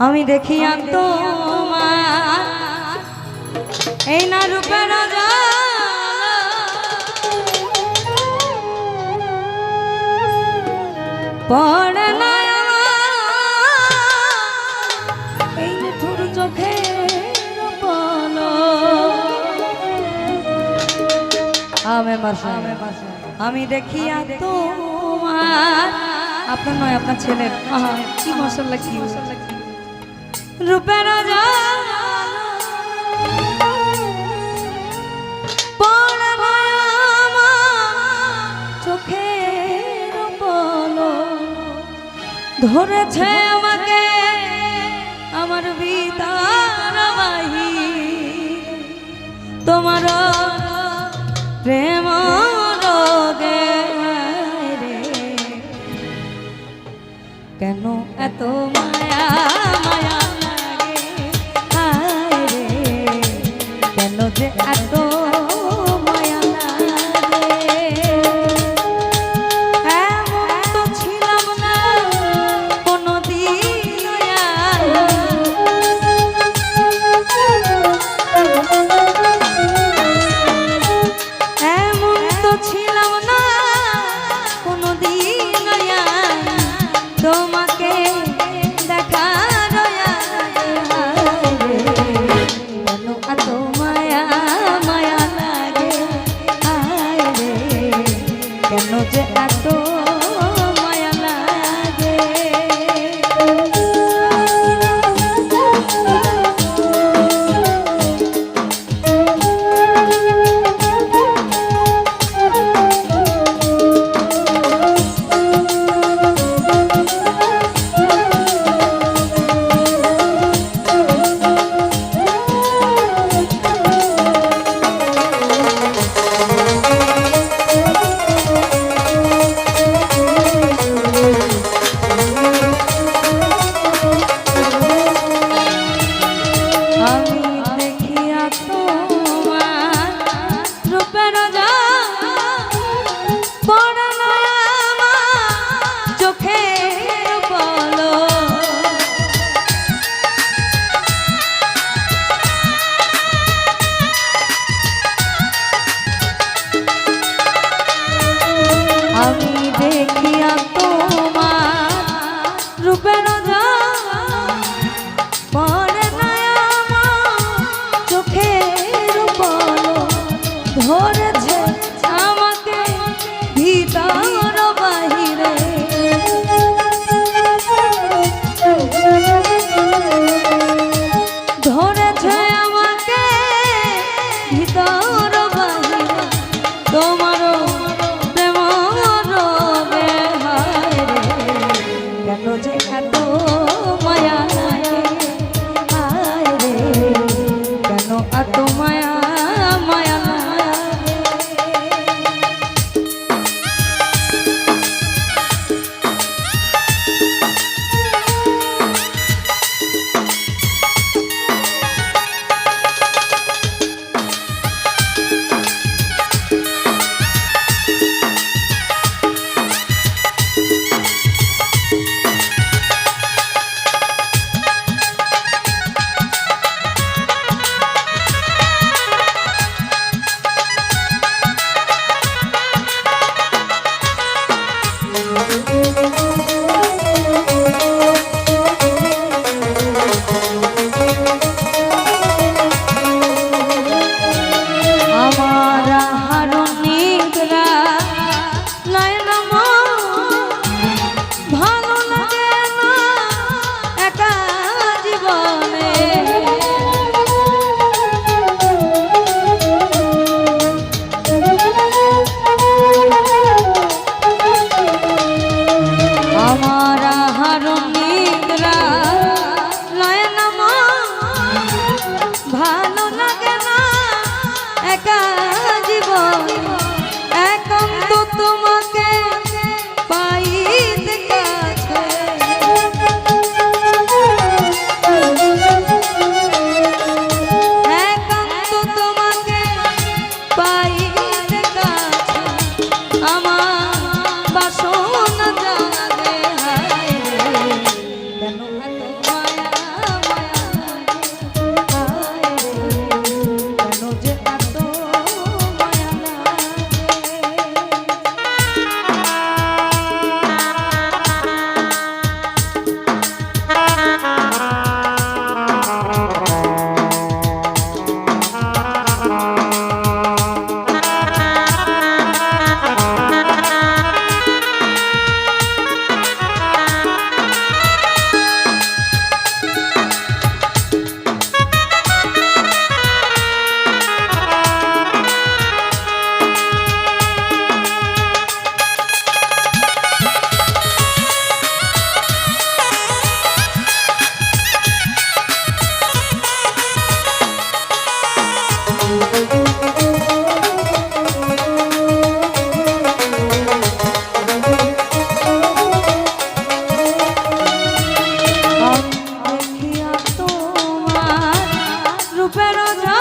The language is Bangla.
আমি দেখি তোমার এই না রূপের পড়ে না এই নিঠুর চোখের আমি আমি দেখি তোমার। আপনার নয় আপনার ছেলের। আহা, কি মশলা কি রূপের পলো ধরেছে আমাকে আমার বিতার বাহি। তোমার প্রেম রোগে রে। কেন এত মায়া? যে এত রূপের ঝড়